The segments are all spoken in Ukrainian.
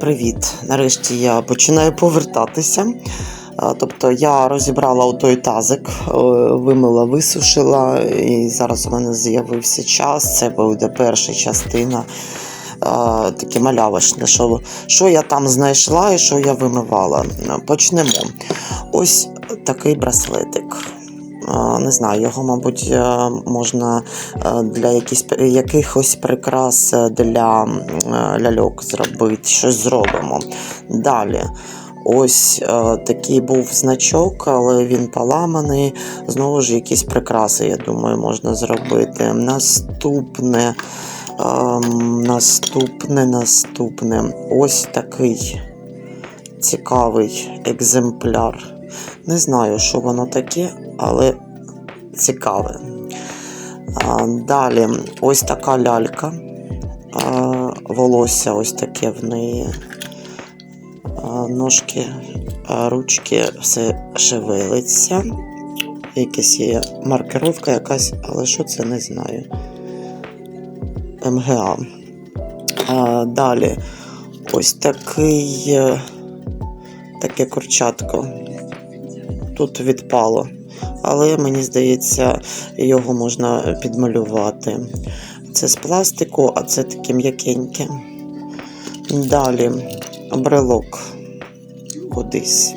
Привіт! Нарешті я починаю повертатися. Тобто я розібрала той тазик, е, вимила, висушила, і зараз у мене з'явився час. Це буде перша частина. Таке малявочне, що, що я там знайшла і що я вимивала. Почнемо. Ось такий браслетик. Не знаю, його, мабуть, е, можна е, для якісь, якихось прикрас е, для е, ляльок зробити. Щось зробимо. Далі. Ось е, такий був значок, але він поламаний. Знову ж якісь прикраси, я думаю, можна зробити. Наступне. ем, наступне, наступне. Ось такий цікавий екземпляр. Не знаю, що воно таке, але цікаве. Далі ось така лялька. Волосся ось таке в неї. Ножки, ручки, все шевелиться. Якась є маркировка якась, але що це не знаю. МГА. Далі ось такий, е, таке курчатко. Тут відпало. Але мені здається, його можна підмалювати. Це з пластику, а це таке м'якеньке. Далі брелок кудись.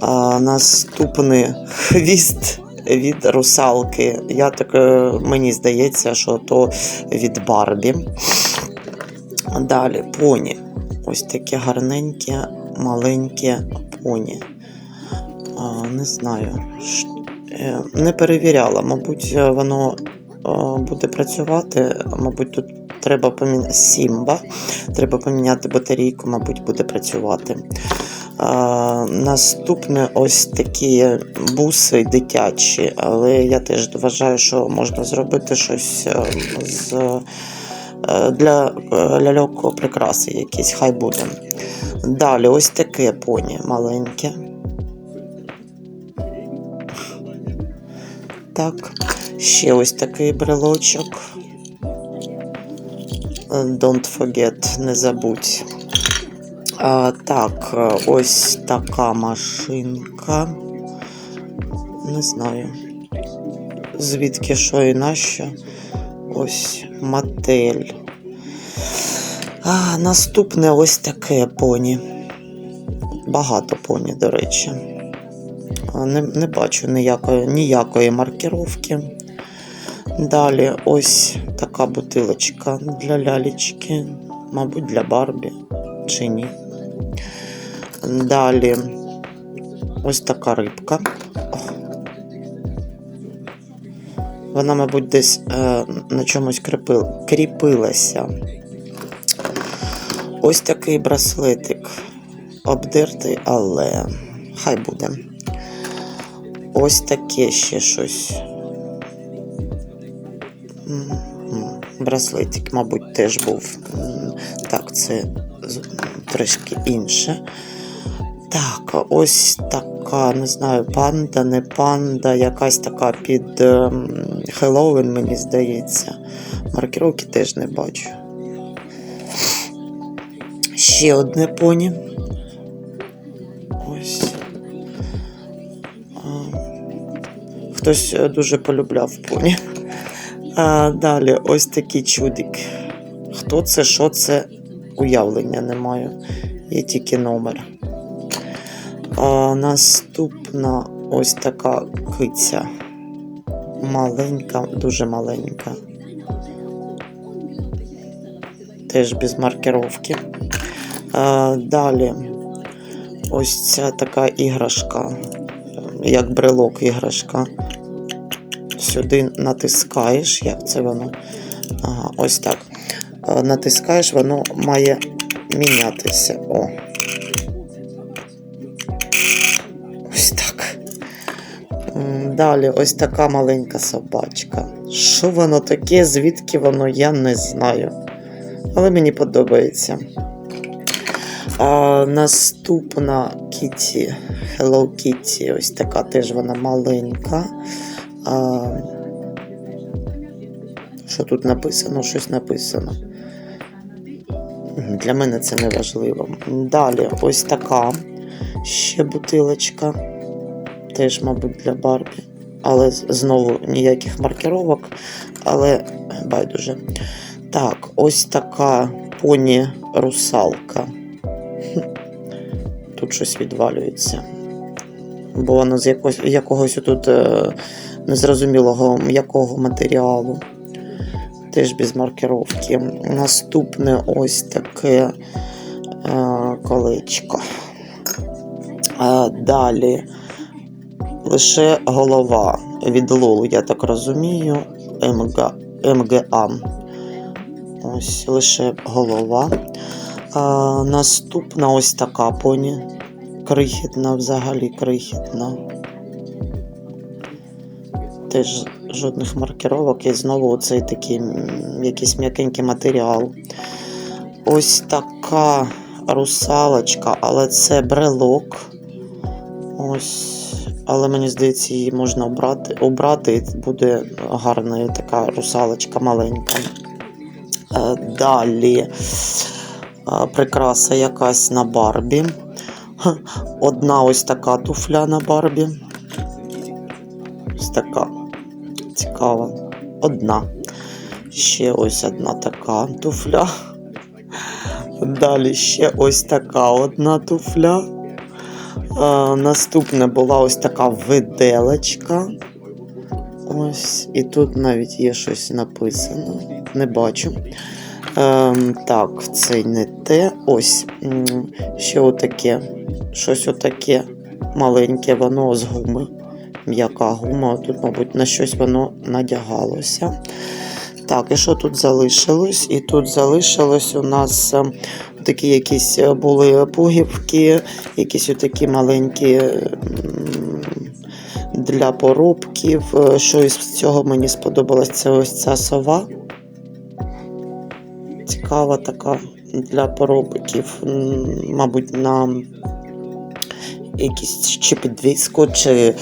А, наступний хвіст від русалки. Я так, е, мені здається, що то від Барбі. Далі поні. Ось таке гарненьке, маленьке поні. Не знаю. Е, Не перевіряла. Мабуть, е, воно е, буде працювати. Мабуть, тут треба поміняти Сімба. Треба поміняти батарейку, мабуть, буде працювати. А, наступне ось такі буси дитячі, але я теж вважаю, що можна зробити щось з, для ляльок прикраси якісь, хай буде. Далі ось таке поні маленьке. Так, ще ось такий брелочок. Don't forget, не забудь. А, так, ось така машинка. Не знаю. Звідки що і нащо. Ось мотель. А, наступне ось таке поні. Багато поні, до речі. Не, не бачу ніякої, ніякої маркировки. Далі ось така бутилочка для лялечки, мабуть, для Барбі чи ні. Далі ось така рибка. Вона, мабуть, десь е, на чомусь кріпил, кріпилася. Ось такий браслетик. Обдертий, але хай буде. Ось таке ще щось. Браслетик, мабуть, теж був. Так, це трішки інше. Так, ось така, не знаю, панда, не панда, якась така під ем, Хеллоуін, мені здається. Маркировки теж не бачу. Ще одне поні. Хтось е, дуже полюбляв поні. А, далі ось такий чудик. Хто це, що це? Уявлення не маю. Є тільки номер. А, наступна ось така киця. Маленька, дуже маленька. Теж без маркировки. А, далі ось ця така іграшка, як брелок іграшка. Сюди натискаєш, як це воно? Ага, ось так. Е, Натискаєш, воно має мінятися. О. Ось так. Далі ось така маленька собачка. Що воно таке, звідки воно, я не знаю. Але мені подобається. А, наступна Кіті. Hello Kitty. Ось така теж вона маленька. А, що тут написано? Щось написано. Для мене це не важливо. Далі, ось така ще бутилочка. Теж, мабуть, для Барбі. Але знову ніяких маркировок, але байдуже. Так, ось така поні русалка. Тут щось відвалюється. Бо воно з якогось, якогось тут е, незрозумілого м'якого матеріалу. Теж без маркировки. Наступне ось таке е, колечко. Е, далі лише голова від Лолу, я так розумію. МГ, МГА. Ось лише голова. А, наступна ось така поні. Крихітна, взагалі крихітна. Теж жодних маркировок і знову оцей такий якийсь м'якенький матеріал. Ось така русалочка, але це брелок. Ось. Але мені здається, її можна обрати, обрати і буде гарна така русалочка маленька. Е, Далі е, прикраса якась на Барбі. Одна ось така туфля на Барбі. Ось така. Цікава. Одна. Ще ось одна така туфля. Далі ще ось така одна туфля. А, наступна була ось така виделочка. Ось, і тут навіть є щось написано. Не бачу. Ем, так, це не те. Ось. Ще отаке. Щось отаке маленьке, воно з гуми. М'яка гума. Тут, мабуть, на щось воно надягалося. Так, і що тут залишилось? І тут залишилось у нас ем, такі якісь е, були пугівки, якісь отакі маленькі для поробків. Е, Що із цього мені сподобалось, це ось ця сова. Цікава така для поробків, м, мабуть, на якісь чи підвіску, чи е,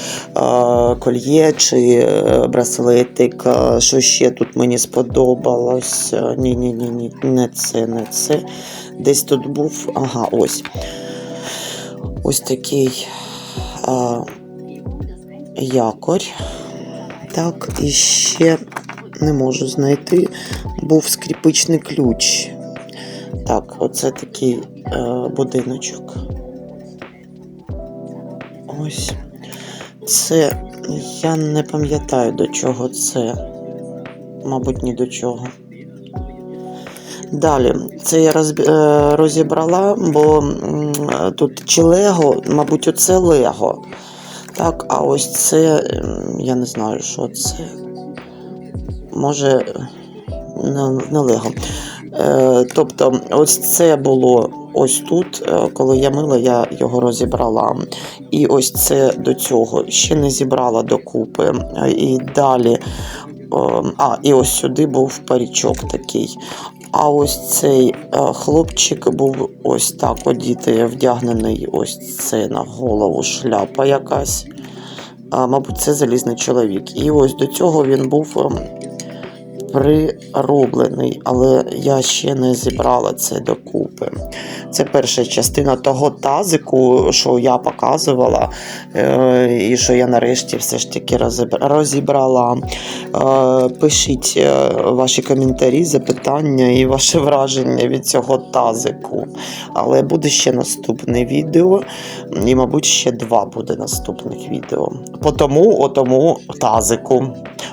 кольє, чи е, браслетик. Що ще тут мені сподобалось? Е, Ні, ні, не це, не це. Десь тут був. Ага, ось. Ось такий е, якорь. Так, і ще не можу знайти. Був скріпичний ключ. Так, оце такий е, будиночок. Ось. Це я не пам'ятаю до чого це. Мабуть, ні до чого. Далі, це я е, розібрала, бо тут чи Лего, мабуть, оце Лего. Так, а ось це, я не знаю, що це. Може, не Лего. Е, тобто, ось це було ось тут, е, коли я мила, я його розібрала. І ось це до цього ще не зібрала докупи. Е, І далі. А, і ось сюди був парічок такий. А ось цей хлопчик був ось так одітий, вдягнений ось це на голову шляпа якась. Мабуть, це залізний чоловік. І ось до цього він був ем, прироблений, але я ще не зібрала це докупи. Це перша частина того тазику, що я показувала, е, і що я нарешті все ж таки розібрала. Е, Пишіть е, ваші коментарі, запитання і ваше враження від цього тазику. Але буде ще наступне відео, і, мабуть, ще два буде наступних відео. По тому, о тому тазику.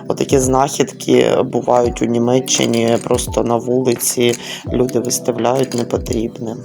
Отакі знахідки бувають у Німеччині просто на вулиці. Люди виставляють непотрібним.